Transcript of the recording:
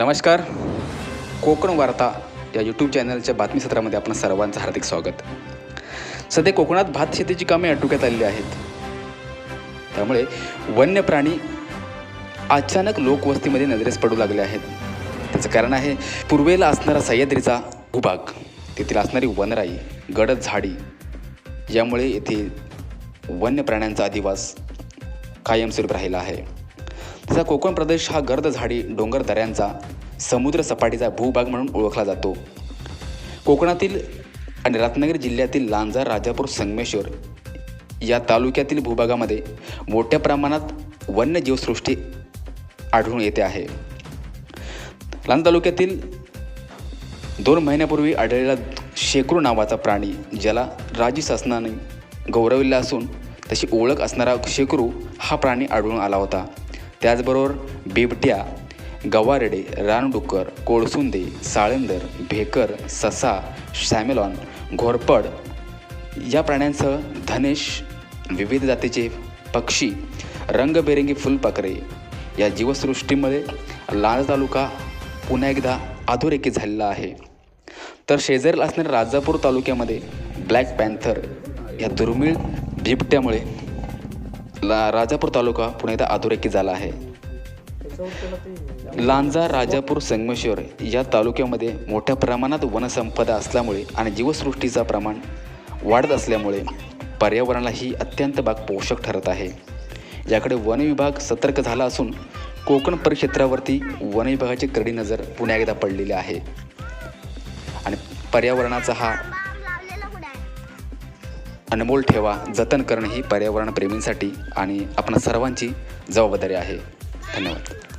नमस्कार. कोकण वार्ता या यूट्यूब चॅनलच्या बातमीसत्रामध्ये आपण सर्वांचं हार्दिक स्वागत. सध्या कोकणात भात शेतीची कामे आटोक्यात आलेली आहेत. त्यामुळे वन्य प्राणी अचानक लोकवस्तीमध्ये नजरेस पडू लागले आहेत. त्याचं कारण आहे पूर्वेला असणारा सह्याद्रीचा भूभाग. तेथील असणारी वनराई गडद झाडी यामुळे येथे वन्य प्राण्यांचा अधिवास कायमस्वरूप राहिला आहे. तसा कोकण प्रदेश हा गर्द झाडी डोंगर दऱ्यांचा समुद्र सपाटीचा भूभाग म्हणून ओळखला जातो. कोकणातील आणि रत्नागिरी जिल्ह्यातील लांजा राजापूर संगमेश्वर या तालुक्यातील भूभागामध्ये मोठ्या प्रमाणात वन्यजीवसृष्टी आढळून येते आहे. लांजा तालुक्यातील दोन महिन्यापूर्वी आढळलेला शेकरू नावाचा प्राणी ज्याला राज्य शासनाने गौरविला असून तशी ओळख असणारा शेकरू हा प्राणी आढळून आला होता. त्याचबरोबर बिबट्या गवारेडे रानडुक्कर कोळसुंदे साळंदर भेकर ससा सॅमेलॉन घोरपड या प्राण्यांसह धनेश विविध जातीचे पक्षी रंगबेरंगी फुलपाखरे या जीवसृष्टीमध्ये लाल तालुका पुन्हा एकदा अधोरेखित झालेला आहे. तर शेजारील असणाऱ्या राजापूर तालुक्यामध्ये ब्लॅक पॅन्थर या दुर्मिळ बिबट्यामुळे ला राजापूर तालुका पुन्हा एकदा अधोरेखित झाला आहे. लांजा राजापूर संगमेश्वर या तालुक्यामध्ये मोठ्या प्रमाणात वनसंपदा असल्यामुळे आणि जीवसृष्टीचा प्रमाण वाढत असल्यामुळे पर्यावरणालाही अत्यंत बाग पोषक ठरत आहे. याकडे वन विभाग सतर्क झाला असून कोकण परिक्षेत्रावरती वन विभागाची करडी नजर पुन्हा एकदा पडलेली आहे. आणि पर्यावरणाचा हा अनमोल ठेवा जतन करणं ही पर्यावरणप्रेमींसाठी आणि आपण सर्वांची जबाबदारी आहे. धन्यवाद.